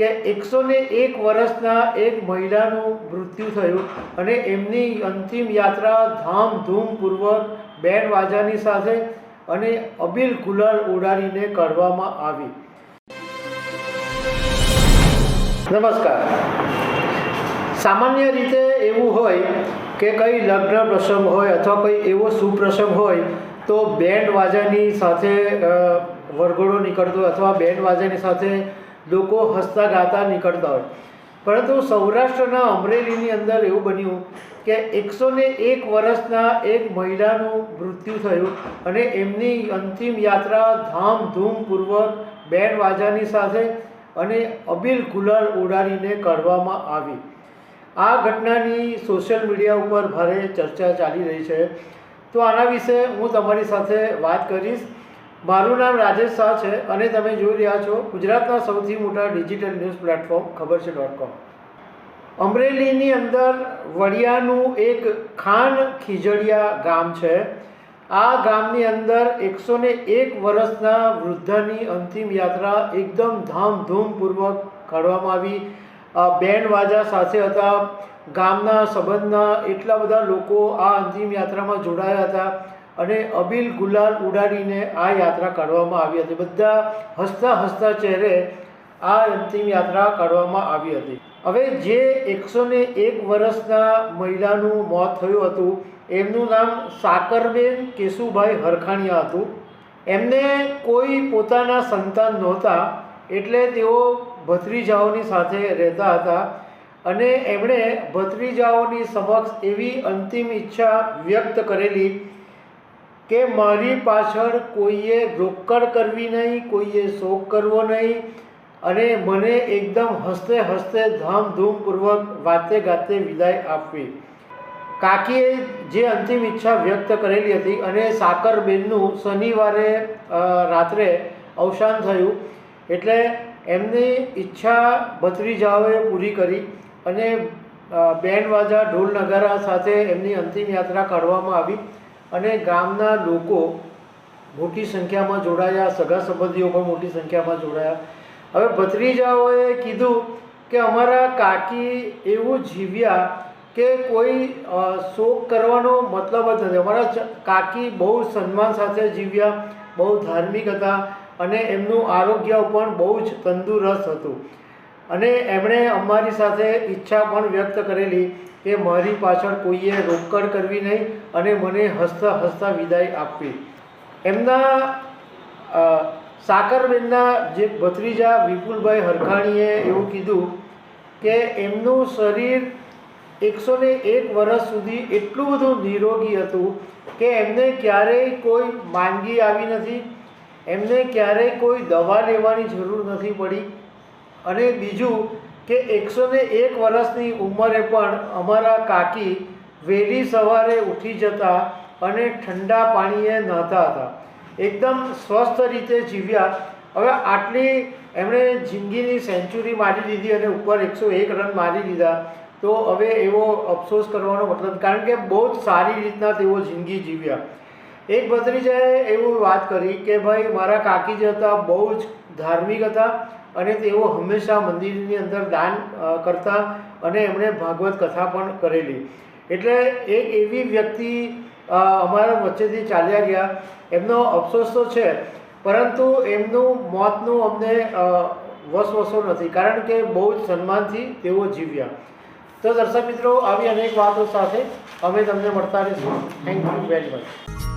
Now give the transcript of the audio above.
કે એકસો ને એક વર્ષના એક મહિલાનું મૃત્યુ થયું અને એમની અંતિમ યાત્રા ધામધૂમપૂર્વક બેન્ડ વાજાની સાથે અને અબીલ ગુલાલ ઉડાડીને કરવામાં આવી. નમસ્કાર. સામાન્ય રીતે એવું હોય કે કંઈ લગ્ન પ્રસંગ હોય અથવા કંઈ એવો સુપ્રસંગ હોય તો બેન્ડ વાજાની સાથે વરઘોડો નીકળતો અથવા બેન્ડ વાજાની સાથે લોકો હસતા ગાતા નીકળતા હોય. પરંતુ સૌરાષ્ટ્રના અમરેલીની અંદર એવું બન્યું કે એકસો ને એક વર્ષના એક મહિલાનું મૃત્યુ થયું અને એમની અંતિમ યાત્રા ધામધૂમપૂર્વક બેન્ડ વાજાની સાથે અને અબીલ ગુલાલ ઉડાડીને કરવામાં આવી. આ ઘટનાની સોશિયલ મીડિયા ઉપર ભારે ચર્ચા ચાલી રહી છે. તો આના વિશે હું તમારી સાથે વાત કરીશ. મારું નામ રાજેશ શાહ છે અને તમે જોઈ રહ્યા છો ગુજરાતના સૌથી મોટા ડિજિટલ ન્યૂઝ પ્લેટફોર્મ, ખબર છે ડોટ કોમ અમરેલીની અંદર વડિયાનું એક ખાન ખીજડીયા ગામ છે. આ ગામની અંદર એકસો ને એક વર્ષના વૃદ્ધાની અંતિમ યાત્રા એકદમ ધામધૂમપૂર્વક કાઢવામાં આવી. બેન્ડ વાજા સાથે હતા. ગામના સંબંધના એટલા બધા લોકો આ અંતિમ યાત્રામાં જોડાયા હતા. અને અબીલ ગુલાલ ઉડાડીને આ યાત્રા કાઢવામાં આવી હતી. બધા હસતા હસતા ચહેરે આ અંતિમ યાત્રા કાઢવામાં આવી હતી. હવે જે એકસો ને એક વર્ષના મહિલાનું મોત થયું હતું, એમનું નામ સાકરબેન કેશુભાઈ હરખાણિયા હતું. એમને કોઈ પોતાના સંતાન નહોતા, એટલે તેઓ ભત્રીજાઓની સાથે રહેતા હતા અને એમણે ભત્રીજાઓની સમક્ષ એવી અંતિમ ઈચ્છા વ્યક્ત કરેલી કે મારી પાછળ કોઈએ રોકડ કરવી નહીં, કોઈએ શોક કરવો નહીં અને મને એકદમ હસતે હસતે ધામધૂમપૂર્વક વાતે ગાતે વિદાય આપવી. કાકીએ જે અંતિમ ઈચ્છા વ્યક્ત કરેલી હતી અને સાકરબેનનું શનિવારે રાત્રે અવસાન થયું એટલે એમની ઈચ્છા ભત્રીજાઓએ પૂરી કરી અને બેન્ડ વાજા ઢોલ નગારા સાથે એમની અંતિમ યાત્રા કાઢવામાં આવી. અને ગામના લોકો મોટી સંખ્યામાં જોડાયા, સગા સંબંધીઓ પણ મોટી સંખ્યામાં જોડાયા. હવે ભત્રીજાઓએ કીધું કે અમારા કાકી એવું જીવ્યા કે કોઈ શોક કરવાનો મતલબ જ નથી. અમારા કાકી બહુ સન્માન સાથે જીવ્યા, બહુ ધાર્મિક હતા અને એમનું આરોગ્ય પણ બહુ જ તંદુરસ્ત હતું. અને એમણે અમારી સાથે ઈચ્છા પણ વ્યક્ત કરેલી કે મારી પાછળ કોઈએ રોકડ કરવી નહીં અને મને હસતા હસતા વિદાય આપવી. એમના સાકરબેનના જે ભત્રીજા વિપુલભાઈ હરખાણીએ એવું કીધું કે એમનું શરીર એકસો ને એક વર્ષ સુધી એટલું બધું નિરોગી હતું કે એમને ક્યારેય કોઈ માંદગી આવી નથી, એમને ક્યારેય કોઈ દવા લેવાની જરૂર નથી પડી અને બીજું કે એકસો ને એક વર્ષની ઉંમરે પણ અમારા કાકી વહેલી સવારે ઉઠી જતા અને ઠંડા પાણીએ નહોતા હતા. એકદમ સ્વસ્થ રીતે જીવ્યા. હવે આટલી એમણે જિંદગીની સેન્ચુરી મારી દીધી અને ઉપર એકસો એક રન મારી દીધા, તો હવે એવો અફસોસ કરવાનો મતલબ. કારણ કે બહુ જ સારી રીતના તેઓ જિંદગી જીવ્યા. એક ભત્રીજાએ એવું વાત કરી કે ભાઈ, મારા કાકી જે હતા બહુ જ ધાર્મિક હતા અને તેઓ હંમેશા મંદિરની અંદર દાન કરતા અને એમણે ભાગવત કથા પણ કરેલી. એટલે એક એવી વ્યક્તિ અમારા વચ્ચેથી ચાલ્યા ગયા. એમનો અફસોસ તો છે, પરંતુ એમનું મોતનું અમને વસવસો નથી, કારણ કે બહુ જ સન્માનથી તેઓ જીવ્યા. તો દર્શક મિત્રો, આવી અનેક વાતો સાથે અમે તમને મળતા રહીશું. Thank you very much